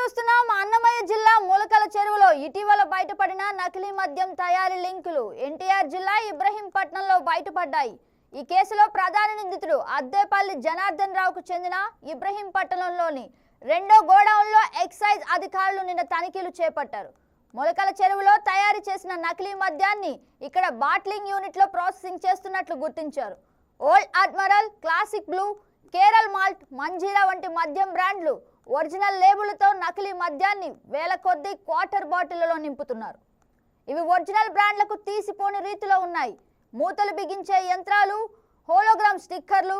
చూస్తున్నాం. అన్నమయ్య జిల్లా మూలకల చెరువులో ఇటీవల బయటపడిన నకిలీ మద్యం తయారీ లింకులు ఎన్టీఆర్ జిల్లా ఇబ్రహీంపట్నంలో బయటపడ్డాయి. ఈ కేసులో ప్రధాన నిందితుడు అద్దేపల్లి జనార్దన్ రావుకు చెందిన ఇబ్రహీంపట్నంలోని రెండో గోడౌన్లో ఎక్సైజ్ అధికారులు నిన్న తనిఖీలు చేపట్టారు. మొలకల చెరువులో తయారు చేసిన నకిలీ మద్యాన్ని ఇక్కడ బాట్లింగ్ యూనిట్లో ప్రాసెసింగ్ చేస్తున్నట్లు గుర్తించారు. Old Admiral Classic Blue Kerala Malt Manjeera వంటి మద్యం బ్రాండ్లు ఒరిజినల్ లేబుల్తో నకిలీ మద్యాన్ని వేల కొద్దీ క్వార్టర్ బాటిళ్ళలో నింపుతున్నారు. ఇవి ఒరిజినల్ బ్రాండ్లకు తీసిపోని రీతిలో ఉన్నాయి. మూతలు బిగించే యంత్రాలు హోలోగ్రామ్ స్టిక్కర్లు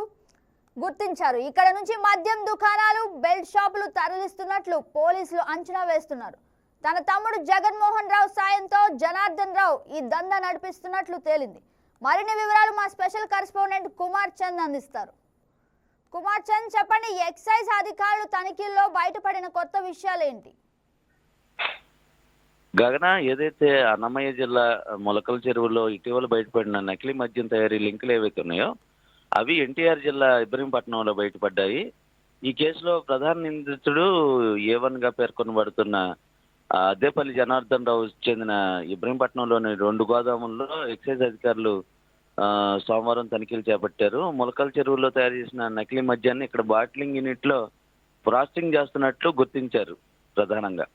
గుర్తించారు. ఇక్కడ నుంచి మద్యం దుకాణాలు బెల్ట్ షాపులు తరలిస్తున్నట్లు పోలీసులు అంచనా వేస్తున్నారు. తన తమ్ముడు జగన్మోహన్ రావు సాయంతో జనార్దన్ రావు ఈ దందా నడిపిస్తున్నట్లు తేలింది. మరిన్ని వివరాలు మా స్పెషల్ కరెస్పాండెంట్ కుమార్ చంద్ అందిస్తారు. కుమార్ చంద్ చెప్పండి ఎక్సైజ్ అధికారులు తనిఖీల్లో బయటపడిన కొత్త విషయాలు ఏంటి గగన ఏదైతే అన్నమయ్య జిల్లా మొలకల చెరువులో ఇటీవల బయటపడిన నకిలీ మద్యం తయారీ లింకులు ఏవైతే ఉన్నాయో అవి ఎన్టీఆర్ జిల్లా ఇబ్రహీంపట్నంలో బయటపడ్డాయి. ఈ కేసులో ప్రధాన నిందితుడు ఏ వన్గా పేర్కొనబడుతున్న అద్దేపల్లి జనార్దన్ రావు చెందిన ఇబ్రహీంపట్నంలోని రెండు గోదాముల్లో ఎక్సైజ్ అధికారులు సోమవారం తనిఖీలు చేపట్టారు. మొలకల చెరువులో తయారు చేసిన నకిలీ మద్యాన్ని ఇక్కడ బాట్లింగ్ యూనిట్లో ప్రాసెసింగ్ చేస్తున్నట్లు గుర్తించారు ప్రధానంగా.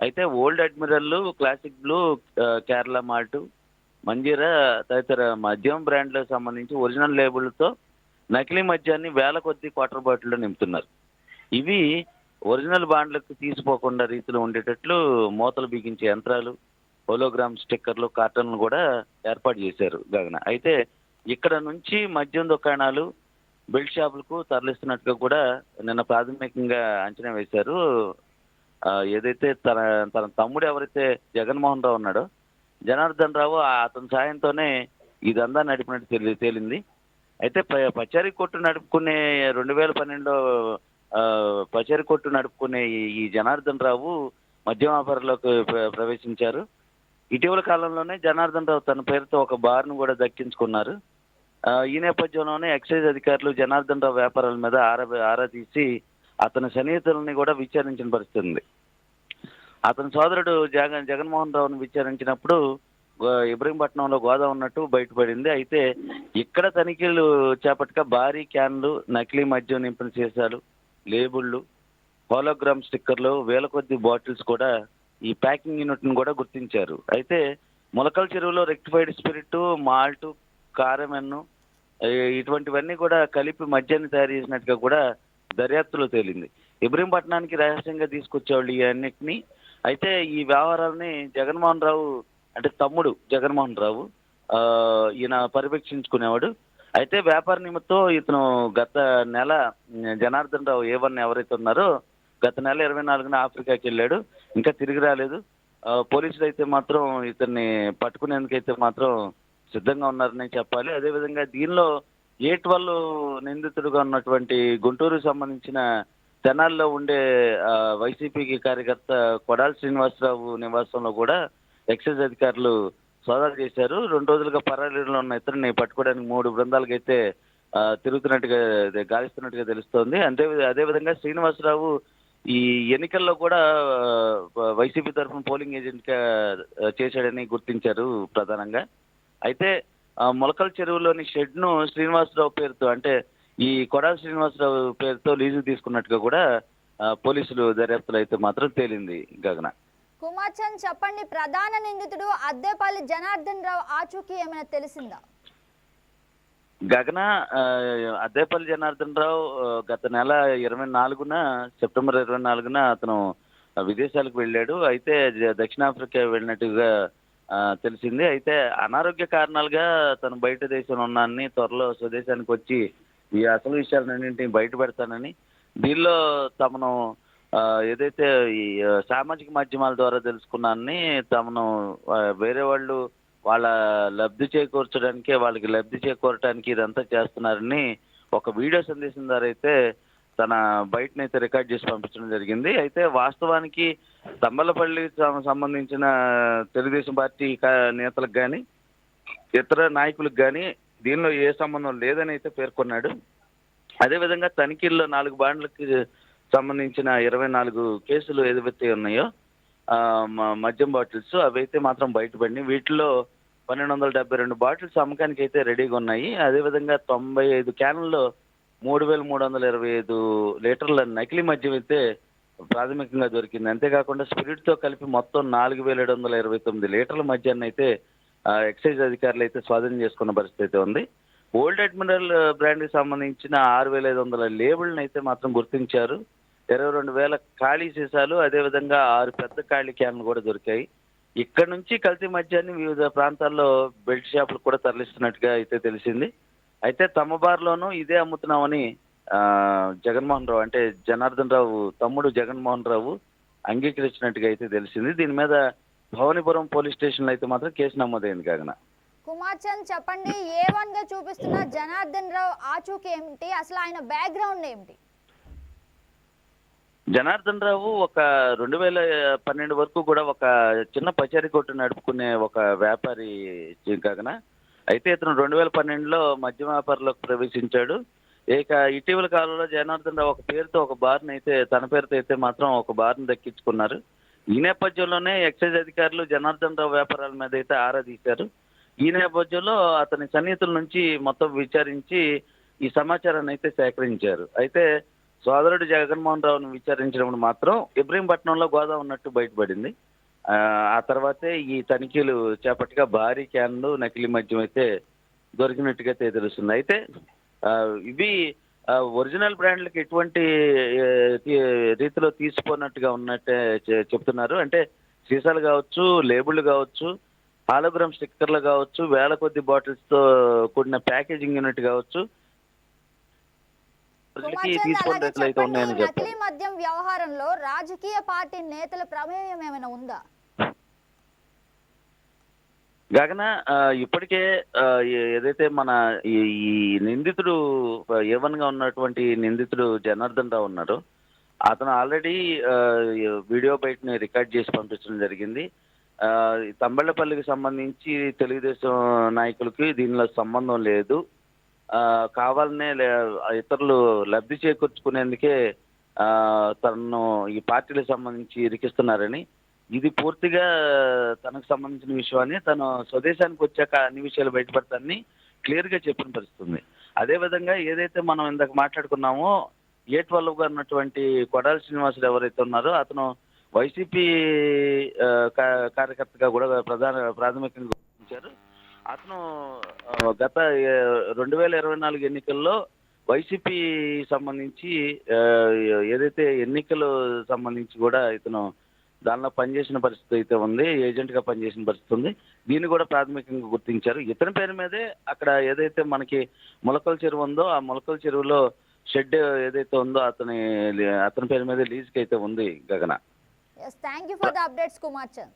అయితే Old Admiral Classic Blue Kerala Malt Manjeera తదితర మద్యం బ్రాండ్లకు సంబంధించి ఒరిజినల్ లేబుల్తో నకిలీ మద్యాన్ని వేల కొద్ది క్వార్టర్ బాటిల్లో నింపుతున్నారు. ఇవి ఒరిజినల్ బాండ్లకు తీసిపోకుండా రీతిలో ఉండేటట్లు మూతలు బిగించే యంత్రాలు హోలోగ్రామ్ స్టిక్కర్లు కార్టన్లు కూడా ఏర్పాటు చేశారు గగన. అయితే ఇక్కడ నుంచి మద్యం దుకాణాలు బెల్ట్ షాపులకు తరలిస్తున్నట్టుగా కూడా నిన్న ప్రాథమికంగా అంచనా వేశారు. ఏదైతే తన తన తమ్ముడు ఎవరైతే జగన్మోహన్ రావు ఉన్నాడో జనార్దన్ రావు అతని సాయంతోనే ఇదంతా నడిపినట్టు తెలి తేలింది. అయితే ప- పచారీ కొట్టు నడుపుకునే రెండు వేల పన్నెండులో పచారీ కొట్టు నడుపుకునే ఈ- జనార్దన్ రావు మద్యం వ్యాపారంలోకి ప్ర- ప్రవేశించారు. ఇటీవల కాలంలోనే జనార్దన్ రావు తన పేరుతో ఒక బార్ను కూడా దక్కించుకున్నారు. ఈ నేపథ్యంలోనే ఎక్సైజ్ అధికారులు జనార్దన్ రావు వ్యాపారాల మీద ఆరా ఆరా తీసి అతని సన్నిహితులని కూడా విచారించిన పరిస్థితి ఉంది అతని సోదరుడు జగన్ జగన్మోహన్ రావును విచారించినప్పుడు ఇబ్రహీంపట్నంలో గోదా ఉన్నట్టు బయటపడింది. అయితే ఇక్కడ తనిఖీలు చేపట్టక భారీ క్యాన్లు నకిలీ మద్యం నింపిన సీసాలు లేబుళ్ళు హోలోగ్రామ్ స్టిక్కర్లు వేల కొద్ది బాటిల్స్ కూడా ఈ ప్యాకింగ్ యూనిట్ను కూడా గుర్తించారు. అయితే మొలకల చెరువులో రెక్టిఫైడ్ స్పిరిట్ మాల్ట్ కారమెన్ను ఇటువంటివన్నీ కూడా కలిపి మద్యాన్ని తయారు చేసినట్టుగా కూడా దర్యాప్తులో తేలింది. ఇబ్రహీంపట్నానికి రహస్యంగా తీసుకొచ్చేవాళ్ళు ఈ అయితే ఈ వ్యవహారాలని జగన్మోహన్ రావు అంటే తమ్ముడు జగన్మోహన్ రావు ఈయన పర్యవేక్షించుకునేవాడు. అయితే వ్యాపార నిమిత్తం ఇతను గత నెల జనార్దన్ రావు ఏ ఎవరైతే ఉన్నారో గత నెల ఇరవై నాలుగున ఆఫ్రికాకి వెళ్ళాడు. ఇంకా తిరిగి రాలేదు. పోలీసులు అయితే మాత్రం ఇతన్ని పట్టుకునేందుకైతే మాత్రం సిద్ధంగా ఉన్నారని చెప్పాలి. అదేవిధంగా దీనిలో ఏ ట్వెల్వ్ నిందితుడుగా ఉన్నటువంటి గుంటూరుకు సంబంధించిన తెనాల్లో ఉండే వైసీపీకి కార్యకర్త కొడాలి శ్రీనివాసరావు నివాసంలో కూడా ఎక్సైజ్ అధికారులు సోదాలు చేశారు. రెండు రోజులుగా పరారీలో ఉన్న ఇతరుని పట్టుకోవడానికి మూడు బృందాలకు అయితే తిరుగుతున్నట్టుగా అదే గాలిస్తున్నట్టుగా తెలుస్తోంది. అంతే అదేవిధంగా శ్రీనివాసరావు ఈ ఎన్నికల్లో కూడా వైసీపీ తరఫున పోలింగ్ ఏజెంట్గా చేశాడని గుర్తించారు ప్రధానంగా. అయితే మొలకల చెరువులోని షెడ్ను శ్రీనివాసరావు పేరుతో అంటే ఈ కొడాల శ్రీనివాసరావు పేరుతో లీజు తీసుకున్నట్టుగా కూడా పోలీసులు దర్యాప్తులు అయితే మాత్రం తేలింది గగన. కుమార్ చంద్ చెప్పండి ప్రధాన నిందితుడు అద్దేపల్లి జనార్దన్ రావు ఆచూకీ ఏమైనా తెలిసిందా? గగన ఆ, అద్దేపల్లి జనార్దన్ రావు గత నెల ఇరవై నాలుగున సెప్టెంబర్ ఇరవై నాలుగున అతను విదేశాలకు వెళ్ళాడు. అయితే దక్షిణాఫ్రికా వెళ్ళినట్టుగా తెలిసింది. అయితే అనారోగ్య కారణాలుగా తను బయట దేశంలో ఉన్నానని త్వరలో స్వదేశానికి వచ్చి ఈ అసలు విషయాలన్నింటినీ బయట పెడతానని దీనిలో తమను ఆ, ఏదైతే ఈ సామాజిక మాధ్యమాల ద్వారా తెలుసుకున్నానని తమను వేరే వాళ్ళు వాళ్ళ లబ్ధి చేకూర్చడానికి వాళ్ళకి లబ్ధి చేకూరటానికి ఇదంతా చేస్తున్నారని ఒక వీడియో సందేశం ద్వారా అయితే తన బయటనైతే రికార్డ్ చేసి పంపించడం జరిగింది. అయితే వాస్తవానికి తంబలపల్లి సంబంధించిన తెలుగుదేశం పార్టీ కా- నేతలకు కానీ ఇతర నాయకులకు కానీ దీనిలో ఏ సంబంధం లేదని అయితే పేర్కొన్నాడు. అదేవిధంగా తనిఖీల్లో నాలుగు బాండ్లకి సంబంధించిన ఇరవై నాలుగు కేసులు ఏదైతే ఉన్నాయో మద్యం బాటిల్స్ అవైతే మాత్రం బయటపడినాయి. వీటిలో పన్నెండు వందల డెబ్బై రెండు బాటిల్స్ అమ్మకానికి అయితే రెడీగా ఉన్నాయి. అదేవిధంగా తొంభై ఐదు క్యాన్లలో మూడు వేల మూడు వందల ఇరవై ఐదు లీటర్ల నకిలీ మద్యం అయితే ప్రాథమికంగా దొరికింది. అంతేకాకుండా స్పిరిట్తో కలిపి మొత్తం నాలుగు వేల ఏడు వందల ఇరవై తొమ్మిది లీటర్ల మద్యాన్ని అయితే ఎక్సైజ్ అధికారులు అయితే స్వాధీనం చేసుకున్న పరిస్థితి అయితే ఉంది. ఓల్డ్ అడ్మిరల్ బ్రాండ్కి సంబంధించిన ఆరు వేల ఐదు వందల లేబుల్ని అయితే మాత్రం గుర్తించారు. ఇరవై రెండు వేల ఖాళీ సీసాలు అదేవిధంగా ఆరు పెద్ద ఖాళీ క్యాన్లు కూడా దొరికాయి. ఇక్కడ నుంచి కల్తీ మద్యాన్ని వివిధ ప్రాంతాల్లో బెల్ట్ షాపులు కూడా తరలిస్తున్నట్టుగా అయితే తెలిసింది. అయితే తమ బార్లోనూ ఇదే అమ్ముతున్నామని జగన్మోహన్ రావు అంటే జనార్దన్ రావు తమ్ముడు జగన్మోహన్ రావు అంగీకరించినట్టుగా అయితే తెలిసింది. దీని మీద భవనిపురం పోలీస్ స్టేషన్లో అయితే మాత్రం కేసు నమోదైంది కాగన. కుమార్ చంద్ చెప్పండి ఏ వన్గా చూపిస్తున్న జనార్దన్ రావు ఆచూకీ ఏమిటి? అసలు ఆయన బ్యాక్గ్రౌండ్ ఏమిటి? జనార్దన్ రావు ఒక రెండు వేల పన్నెండు వరకు కూడా ఒక చిన్న పచారీ కొట్టు నడుపుకునే ఒక వ్యాపారి కాకన అయితే ఇతను రెండు వేల పన్నెండులో మద్య వ్యాపారంలోకి ప్రవేశించాడు. ఇక ఇటీవల కాలంలో జనార్దన్ రావు ఒక పేరుతో ఒక బార్ని అయితే తన పేరుతో అయితే మాత్రం ఒక బార్ని దక్కించుకున్నారు. ఈ నేపథ్యంలోనే ఎక్సైజ్ అధికారులు జనార్దన్ రావు వ్యాపారాల మీద అయితే ఆరా తీశారు. ఈ నేపథ్యంలో అతని సన్నిహితుల నుంచి మొత్తం విచారించి ఈ సమాచారాన్ని అయితే సేకరించారు. అయితే సోదరుడు జగన్మోహన్ రావును విచారించినప్పుడు మాత్రం ఇబ్రహీంపట్నంలో గోదావరి ఉన్నట్టు బయటపడింది. ఆ, తర్వాతే ఈ తనిఖీలు చేపట్టగా భారీ క్యాన్లు నకిలీ మద్యం అయితే దొరికినట్టుగా అయితే తెలుస్తుంది. అయితే ఇవి ఒరిజినల్ బ్రాండ్లకు ఎటువంటి రీతిలో తీసుకున్నట్టుగా ఉన్నట్టే చెప్తున్నారు. అంటే సీసాలు కావచ్చు లేబుల్ కావచ్చు హాలోగ్రామ్ స్టిక్కర్లు కావచ్చు వేల కొద్ది బాటిల్స్తో కూడిన ప్యాకేజింగ్ యూనిట్ కావచ్చు ప్రజలకి ఉన్నాయని నకిలీ మద్యం వ్యవహారంలో రాజకీయ పార్టీ నేతల ప్రమేయం ఏమైనా ఉందా? గగన ఇప్పటికే ఏదైతే మన ఈ నిందితుడు ఏవన్గా ఉన్నటువంటి నిందితుడు జనార్దన్ రావు ఉన్నారో అతను ఆల్రెడీ వీడియో బయటని రికార్డ్ చేసి పంపించడం జరిగింది. తంబళ్ళపల్లికి సంబంధించి తెలుగుదేశం నాయకులకి దీనిలో సంబంధం లేదు. కావాలనే లే- ఇతరులు లబ్ధి చేకూర్చుకునేందుకే ఆ, తనను ఈ పార్టీలకు సంబంధించి ఇరికిస్తున్నారని ఇది పూర్తిగా తనకు సంబంధించిన విషయాన్ని తను స్వదేశానికి వచ్చాక అన్ని విషయాలు బయటపడతానని క్లియర్గా చెప్పిన పరిస్థితుంది. అదే విధంగా ఏదైతే మనం ఇందాక మాట్లాడుకున్నామో ఏ ట్వెల్వ్గా ఉన్నటువంటి కొడాలి శ్రీనివాసులు ఎవరైతే ఉన్నారో అతను వైసీపీ కార్యకర్తగా కూడా ప్రధాన ప్రాథమికంగా గుర్తించారు. అతను గత రెండు వేల ఇరవై నాలుగు ఎన్నికల్లో వైసీపీ సంబంధించి ఏదైతే ఎన్నికలు సంబంధించి కూడా ఇతను దానిలో పనిచేసిన పరిస్థితి అయితే ఉంది ఏజెంట్గా పనిచేసిన పరిస్థితి ఉంది. దీన్ని కూడా ప్రాథమికంగా గుర్తించారు. ఇతని పేరు మీదే అక్కడ ఏదైతే మనకి మొలకల చెరువు ఉందో ఆ మొలకల చెరువులో షెడ్ ఏదైతే ఉందో అతని అతని పేరు మీద లీజ్కి అయితే ఉంది Gagana. Thank you for the updates Kumar Chand